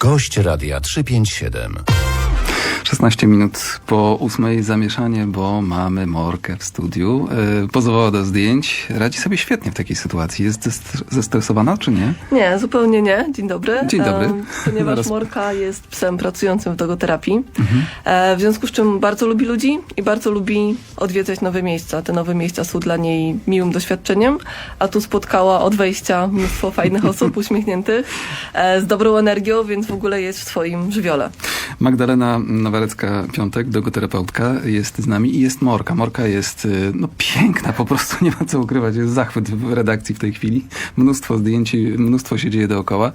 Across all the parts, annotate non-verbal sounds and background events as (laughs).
Gość Radia 357. 16 minut po ósmej zamieszanie, bo mamy Morkę w studiu. Yy, pozowała do zdjęć. Radzi sobie świetnie w takiej sytuacji. Jest zest- zestresowana, czy nie? Nie, zupełnie nie. Dzień dobry. Dzień dobry. E, ponieważ (laughs) Zaraz- Morka jest psem pracującym w dogoterapii, e, w związku z czym bardzo lubi ludzi i bardzo lubi odwiedzać nowe miejsca. Te nowe miejsca są dla niej miłym doświadczeniem, a tu spotkała od wejścia mnóstwo fajnych (laughs) osób, uśmiechniętych, e, z dobrą energią, więc w ogóle jest w swoim żywiole. Magdalena Nawarecka-Piątek, dogoterapeutka, jest z nami i jest Morka. Morka jest yy, no, piękna, po prostu nie ma co ukrywać. Jest zachwyt w redakcji w tej chwili. Mnóstwo zdjęć, mnóstwo się dzieje dookoła.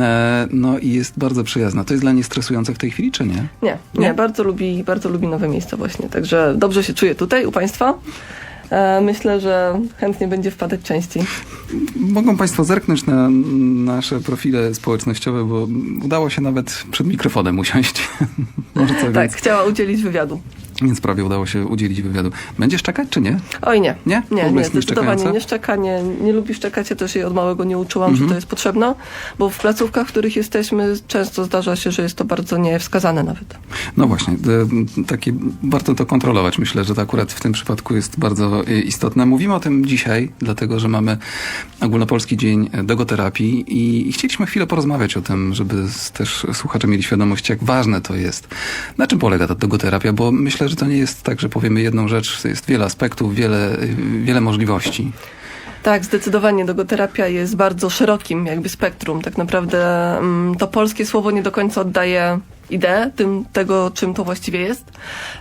E, no i jest bardzo przyjazna. To jest dla niej stresujące w tej chwili, czy nie? Nie, nie, Nie? bardzo lubi, bardzo lubi nowe miejsca właśnie, także dobrze się czuję tutaj u Państwa. E, myślę, że chętnie będzie wpadać częściej. Mogą Państwo zerknąć na nasze profile społecznościowe, bo udało się nawet przed mikrofonem usiąść. (laughs) Może co, Tak, więc, chciała udzielić wywiadu. Więc prawie udało się udzielić wywiadu. Będziesz czekać, czy nie? Oj nie. Nie? Nie, nie, zdecydowanie nie szczeka, nie, nie lubi szczekać. Ja też jej od małego nie uczyłam, Mhm. że to jest potrzebne, bo w placówkach, w których jesteśmy, często zdarza się, że jest to bardzo niewskazane nawet. No właśnie, takie, warto to kontrolować. Myślę, że to akurat w tym przypadku jest bardzo e, istotne. Mówimy o tym dzisiaj, dlatego że mamy Ogólnopolski Dzień Dogoterapii i, i chcieliśmy chwilę porozmawiać o tym, żeby też słuchacze mieli świadomość, jak ważne to jest. Na czym polega ta dogoterapia? Bo myślę, że to nie jest tak, że powiemy jedną rzecz, jest wiele aspektów, wiele, wiele możliwości. Tak, zdecydowanie dogoterapia jest bardzo szerokim jakby spektrum. Tak naprawdę mm, to polskie słowo nie do końca oddaje ideę tym, tego, czym to właściwie jest.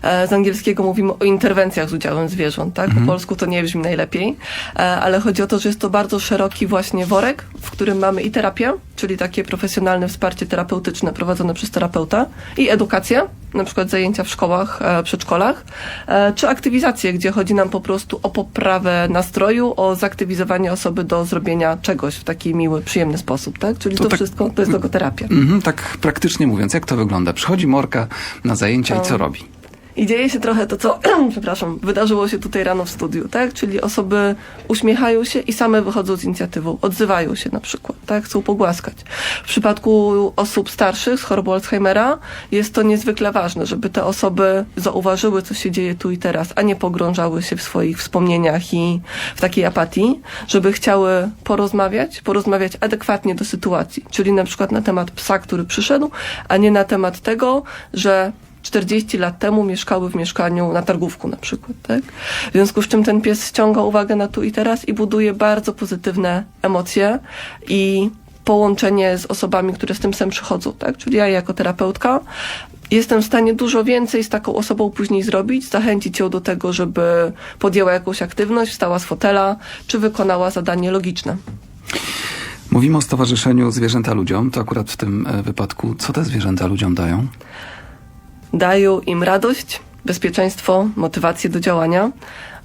E, z angielskiego mówimy o interwencjach z udziałem zwierząt, tak? Po polsku to nie brzmi najlepiej, e, ale chodzi o to, że jest to bardzo szeroki właśnie worek, w którym mamy i terapię, czyli takie profesjonalne wsparcie terapeutyczne prowadzone przez terapeuta i edukację, na przykład zajęcia w szkołach, e, przedszkolach, czy aktywizację, gdzie chodzi nam po prostu o poprawę nastroju, o zaktywizowanie osoby do zrobienia czegoś w taki miły, przyjemny sposób, tak? Czyli To to, tak- wszystko to jest logoterapia. Mhm, tak praktycznie mówiąc, jak to wygląda? Przychodzi Morka na zajęcia i co robi? I dzieje się trochę to, co, (clears throat) przepraszam, wydarzyło się tutaj rano w studiu, tak? Czyli osoby uśmiechają się i same wychodzą z inicjatywą, odzywają się na przykład, tak? Chcą pogłaskać. W przypadku osób starszych z chorobą Alzheimera jest to niezwykle ważne, żeby te osoby zauważyły, co się dzieje tu i teraz, a nie pogrążały się w swoich wspomnieniach i w takiej apatii, żeby chciały porozmawiać, porozmawiać adekwatnie do sytuacji, czyli na przykład na temat psa, który przyszedł, a nie na temat tego, że 40 lat temu mieszkały w mieszkaniu na targówku na przykład, tak? W związku z czym ten pies ściąga uwagę na tu i teraz i buduje bardzo pozytywne emocje i połączenie z osobami, które z tym psem przychodzą, tak? Czyli ja jako terapeutka jestem w stanie dużo więcej z taką osobą później zrobić, zachęcić ją do tego, żeby podjęła jakąś aktywność, wstała z fotela, czy wykonała zadanie logiczne. Mówimy o Stowarzyszeniu Zwierzęta Ludziom. To akurat w tym e, wypadku, co te zwierzęta ludziom dają? Dają im radość, bezpieczeństwo, motywację do działania.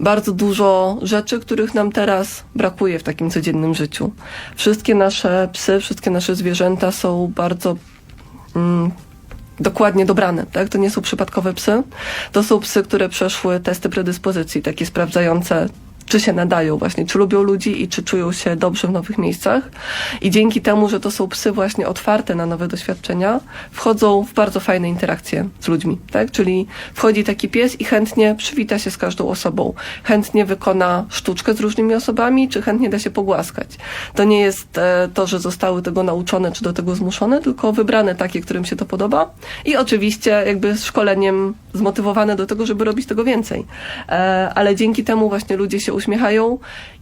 Bardzo dużo rzeczy, których nam teraz brakuje w takim codziennym życiu. Wszystkie nasze psy, wszystkie nasze zwierzęta są bardzo mm, dokładnie dobrane, tak? To nie są przypadkowe psy. To są psy, które przeszły testy predyspozycji, takie sprawdzające, czy się nadają właśnie, czy lubią ludzi i czy czują się dobrze w nowych miejscach. I dzięki temu, że to są psy właśnie otwarte na nowe doświadczenia, wchodzą w bardzo fajne interakcje z ludźmi, tak? Czyli wchodzi taki pies i chętnie przywita się z każdą osobą, chętnie wykona sztuczkę z różnymi osobami, czy chętnie da się pogłaskać. To nie jest e, to, że zostały tego nauczone, czy do tego zmuszone, tylko wybrane takie, którym się to podoba i oczywiście jakby z szkoleniem zmotywowane do tego, żeby robić tego więcej. E, ale dzięki temu właśnie ludzie się uśmiechają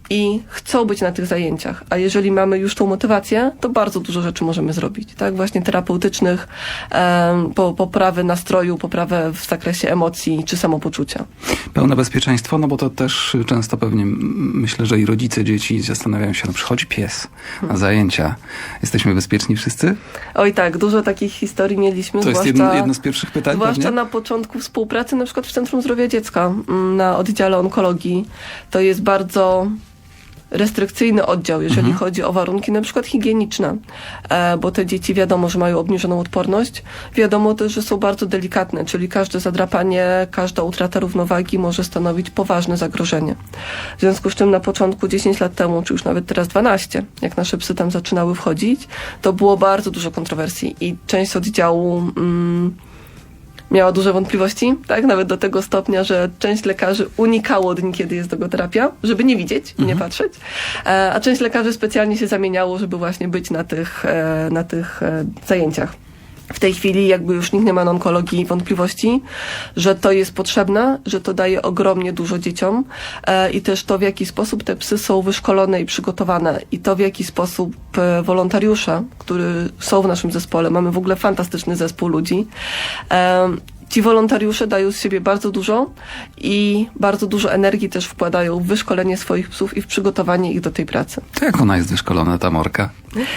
i chcą być na tych zajęciach. A jeżeli mamy już tą motywację, to bardzo dużo rzeczy możemy zrobić, tak? Właśnie terapeutycznych, em, po, poprawy nastroju, poprawę w zakresie emocji czy samopoczucia. Pełne bezpieczeństwo, no bo to też często pewnie myślę, że i rodzice dzieci zastanawiają się, no przychodzi pies na zajęcia. Jesteśmy bezpieczni wszyscy? Oj tak, dużo takich historii mieliśmy, To jest jedno, jedno z pierwszych pytań Zwłaszcza pewnie? na początku współpracy, na przykład w Centrum Zdrowia Dziecka, mm, na oddziale onkologii. To jest bardzo restrykcyjny oddział, jeżeli chodzi o warunki na przykład higieniczne, e, bo te dzieci wiadomo, że mają obniżoną odporność. Wiadomo też, że są bardzo delikatne, czyli każde zadrapanie, każda utrata równowagi może stanowić poważne zagrożenie. W związku z czym na początku 10 lat temu, czy już nawet teraz 12, jak nasze psy tam zaczynały wchodzić, to było bardzo dużo kontrowersji i część oddziału mm, miała duże wątpliwości, tak? Nawet do tego stopnia, że część lekarzy unikało dni, kiedy jest dogoterapia, żeby nie widzieć, nie patrzeć, e, a część lekarzy specjalnie się zamieniało, żeby właśnie być na tych, e, na tych e, zajęciach. W tej chwili jakby już nikt nie ma na onkologii wątpliwości, że to jest potrzebne, że to daje ogromnie dużo dzieciom e, i też to, w jaki sposób te psy są wyszkolone i przygotowane i to, w jaki sposób e, wolontariusze, którzy są w naszym zespole, mamy w ogóle fantastyczny zespół ludzi, e, Ci wolontariusze dają z siebie bardzo dużo i bardzo dużo energii też wkładają w wyszkolenie swoich psów i w przygotowanie ich do tej pracy. To jak ona jest wyszkolona, ta morka?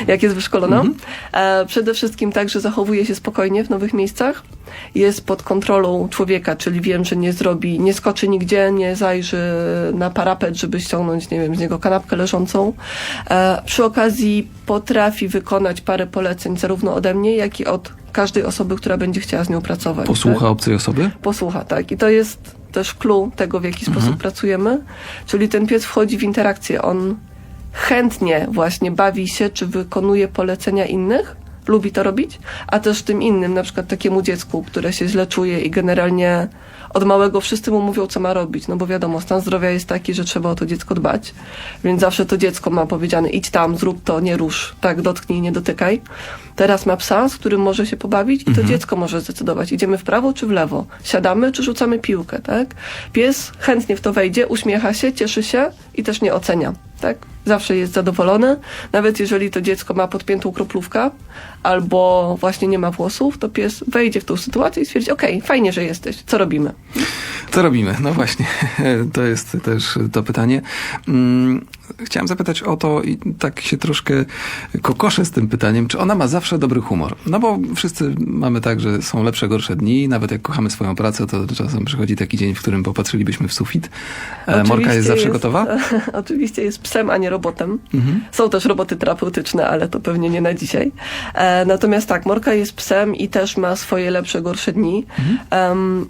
Jak jest wyszkolona? E, przede wszystkim tak, że zachowuje się spokojnie w nowych miejscach. Jest pod kontrolą człowieka, czyli wiem, że nie zrobi, nie skoczy nigdzie, nie zajrzy na parapet, żeby ściągnąć, nie wiem, z niego kanapkę leżącą. E, przy okazji potrafi wykonać parę poleceń zarówno ode mnie, jak i od każdej osoby, która będzie chciała z nią pracować. Posłucha tak? obcej osoby? posłucha, tak. I to jest też clue tego, w jaki sposób pracujemy. Czyli ten pies wchodzi w interakcję. On chętnie właśnie bawi się, czy wykonuje polecenia innych, lubi to robić, a też tym innym, na przykład takiemu dziecku, które się źle czuje i generalnie od małego wszyscy mu mówią, co ma robić, no bo wiadomo, stan zdrowia jest taki, że trzeba o to dziecko dbać, więc zawsze to dziecko ma powiedziane, idź tam, zrób to, nie rusz, tak, dotknij, nie dotykaj. Teraz ma psa, z którym może się pobawić i to dziecko może zdecydować, idziemy w prawo czy w lewo, siadamy czy rzucamy piłkę, tak. Pies chętnie w to wejdzie, uśmiecha się, cieszy się i też nie ocenia, tak. Zawsze jest zadowolony, nawet jeżeli to dziecko ma podpiętą kroplówkę albo właśnie nie ma włosów, to pies wejdzie w tą sytuację i stwierdzi, okej, fajnie, że jesteś, co robimy? Co robimy? No właśnie, (laughs) to jest też to pytanie. Mm, Chciałem zapytać o to i tak się troszkę kokoszę z tym pytaniem, czy ona ma zawsze dobry humor? No bo wszyscy mamy tak, że są lepsze, gorsze dni. Nawet jak kochamy swoją pracę, to czasem przychodzi taki dzień, w którym popatrzylibyśmy w sufit. E, Morka Oczywiście jest zawsze gotowa? (laughs) Oczywiście jest psem, a nie robotem. Są też roboty terapeutyczne, ale to pewnie nie na dzisiaj. E, natomiast tak, Morka jest psem i też ma swoje lepsze, gorsze dni. Em,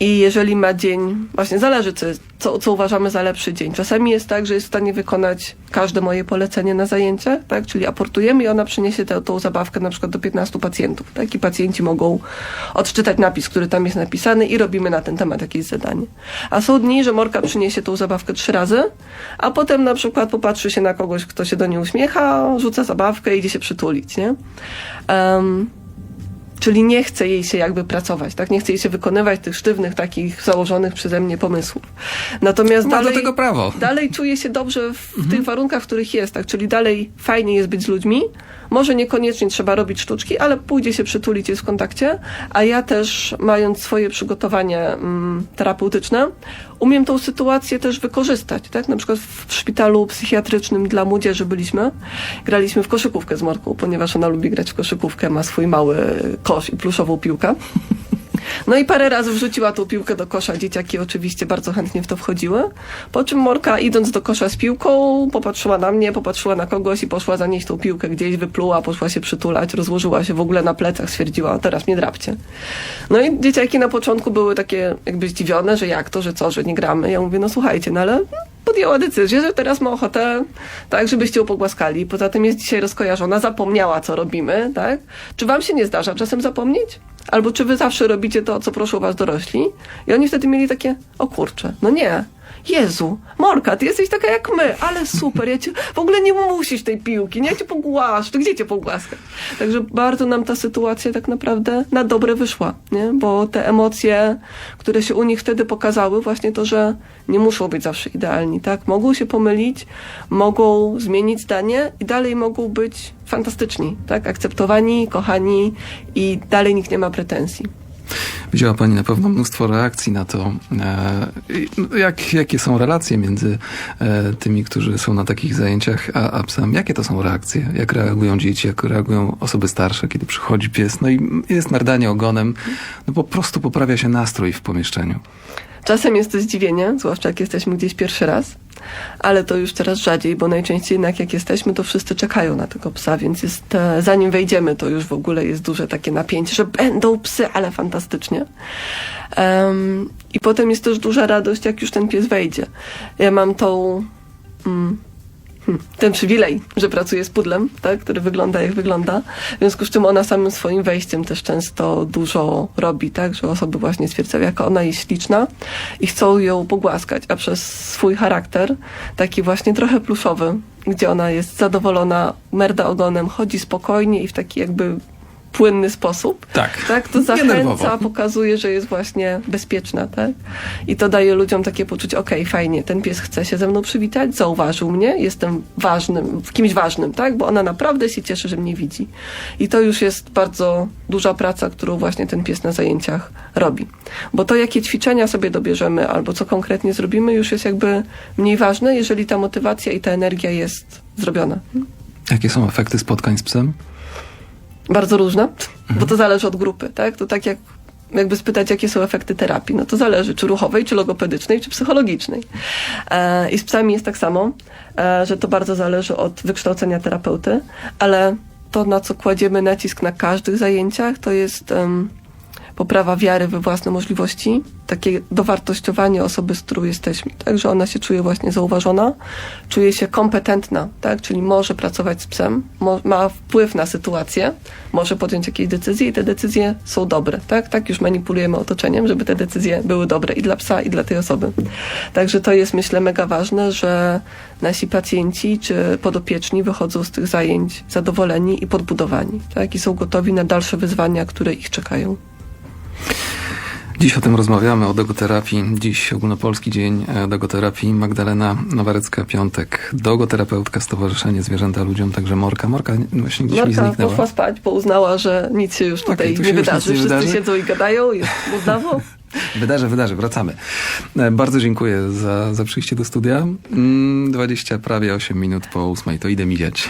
I jeżeli ma dzień, właśnie zależy, co, jest- co, co uważamy za lepszy dzień. Czasami jest tak, że jest w stanie wykonać każde moje polecenie na zajęcie, tak? Czyli aportujemy i ona przyniesie tę, tą zabawkę na przykład do 15 pacjentów, tak? I pacjenci mogą odczytać napis, który tam jest napisany i robimy na ten temat jakieś zadanie. A są dni, że Morka przyniesie tą zabawkę trzy razy, a potem na przykład popatrzy się na kogoś, kto się do niej uśmiecha, rzuca zabawkę i idzie się przytulić, nie? Em, Czyli nie chce jej się jakby pracować, tak? Nie chce jej się wykonywać tych sztywnych, takich założonych przeze mnie pomysłów. Natomiast Ma do dalej, tego prawo. dalej czuje się dobrze w, w tych warunkach, w których jest, tak? Czyli dalej fajnie jest być z ludźmi. Może niekoniecznie trzeba robić sztuczki, ale pójdzie się przytulić, jest w kontakcie. A ja też, mając swoje przygotowanie mm, terapeutyczne, umiem tą sytuację też wykorzystać, tak? Na przykład w szpitalu psychiatrycznym dla młodzieży byliśmy. Graliśmy w koszykówkę z Morką, ponieważ ona lubi grać w koszykówkę, ma swój mały kosz i pluszową piłkę. No i parę razy wrzuciła tą piłkę do kosza. Dzieciaki oczywiście bardzo chętnie w to wchodziły. Po czym Morka idąc do kosza z piłką, popatrzyła na mnie, popatrzyła na kogoś i poszła zanieść tą piłkę gdzieś, wypluła, poszła się przytulać, rozłożyła się w ogóle na plecach, stwierdziła, teraz mnie drapcie. No i dzieciaki na początku były takie jakby zdziwione, że jak to, że co, że nie gramy. Ja mówię, no słuchajcie, no ale podjęła decyzję, że teraz ma ochotę, tak, żebyście ją pogłaskali. Poza tym jest dzisiaj rozkojarzona, zapomniała, co robimy, tak? Czy wam się nie zdarza czasem zapomnieć? Albo czy wy zawsze robicie to, co proszą was dorośli? I oni wtedy mieli takie, o kurczę, no nie. Jezu, Morka, ty jesteś taka jak my, ale super, ja cię, w ogóle nie musisz tej piłki, nie, ja cię pogłaszczę, gdzie cię pogłaskać? Także bardzo nam ta sytuacja tak naprawdę na dobre wyszła, nie? Bo te emocje, które się u nich wtedy pokazały, właśnie to, że nie muszą być zawsze idealni, tak? Mogą się pomylić, mogą zmienić zdanie i dalej mogą być fantastyczni, tak? Akceptowani, kochani i dalej nikt nie ma pretensji. Widziała Pani na pewno mnóstwo reakcji na to, e, no, jak, jakie są relacje między e, tymi, którzy są na takich zajęciach, a, a psem. Jakie to są reakcje? Jak reagują dzieci, jak reagują osoby starsze, kiedy przychodzi pies? No i jest nardanie ogonem, no po prostu poprawia się nastrój w pomieszczeniu. Czasem jest to zdziwienie, zwłaszcza jak jesteśmy gdzieś pierwszy raz, ale to już teraz rzadziej, bo najczęściej jednak jak jesteśmy, to wszyscy czekają na tego psa, więc jest, e, zanim wejdziemy, to już w ogóle jest duże takie napięcie, że będą psy, ale fantastycznie. Em, I potem jest też duża radość, jak już ten pies wejdzie. Ja mam tą... Mm, ten przywilej, że pracuję z pudlem, tak, który wygląda jak wygląda. W związku z czym ona samym swoim wejściem też często dużo robi, tak, że osoby właśnie stwierdzają, jaka ona jest śliczna i chcą ją pogłaskać, a przez swój charakter, taki właśnie trochę pluszowy, gdzie ona jest zadowolona, merda ogonem, chodzi spokojnie i w taki jakby płynny sposób, Tak. tak, to zachęca, pokazuje, że jest właśnie bezpieczna, tak? I to daje ludziom takie poczucie, okej, fajnie, ten pies chce się ze mną przywitać, zauważył mnie, jestem ważnym, kimś ważnym, tak? Bo ona naprawdę się cieszy, że mnie widzi. I to już jest bardzo duża praca, którą właśnie ten pies na zajęciach robi. Bo to, jakie ćwiczenia sobie dobierzemy, albo co konkretnie zrobimy, już jest jakby mniej ważne, jeżeli ta motywacja i ta energia jest zrobiona. Jakie są efekty spotkań z psem? Bardzo różne, bo to zależy od grupy, tak? To tak jak jakby spytać, jakie są efekty terapii, no to zależy, czy ruchowej, czy logopedycznej, czy psychologicznej. E, I z psami jest tak samo, e, że to bardzo zależy od wykształcenia terapeuty, ale to, na co kładziemy nacisk na każdych zajęciach, to jest em, poprawa wiary we własne możliwości, takie dowartościowanie osoby, z którą jesteśmy, tak, że ona się czuje właśnie zauważona, czuje się kompetentna, tak, czyli może pracować z psem, ma wpływ na sytuację, może podjąć jakieś decyzje i te decyzje są dobre, tak, tak już manipulujemy otoczeniem, żeby te decyzje były dobre i dla psa, i dla tej osoby. Także to jest, myślę, mega ważne, że nasi pacjenci czy podopieczni wychodzą z tych zajęć zadowoleni i podbudowani, tak, i są gotowi na dalsze wyzwania, które ich czekają. Dziś o tym rozmawiamy, o dogoterapii. Dziś ogólnopolski dzień e, dogoterapii. Magdalena Nowarecka-Piątek, dogoterapeutka Stowarzyszenie Zwierzęta Ludziom, także Morka. Morka właśnie gdzieś mi Marka zniknęła. poszła spać, bo uznała, że nic się już tutaj Okej, tu nie się już wydarzy. nie Wszyscy wydarzy. siedzą i gadają, jest uznawo. (laughs) Wydarzy, wydarzy, wracamy. E, Bardzo dziękuję za, za przyjście do studia. Mm, 20, prawie 8 minut po 8, to idę miziać.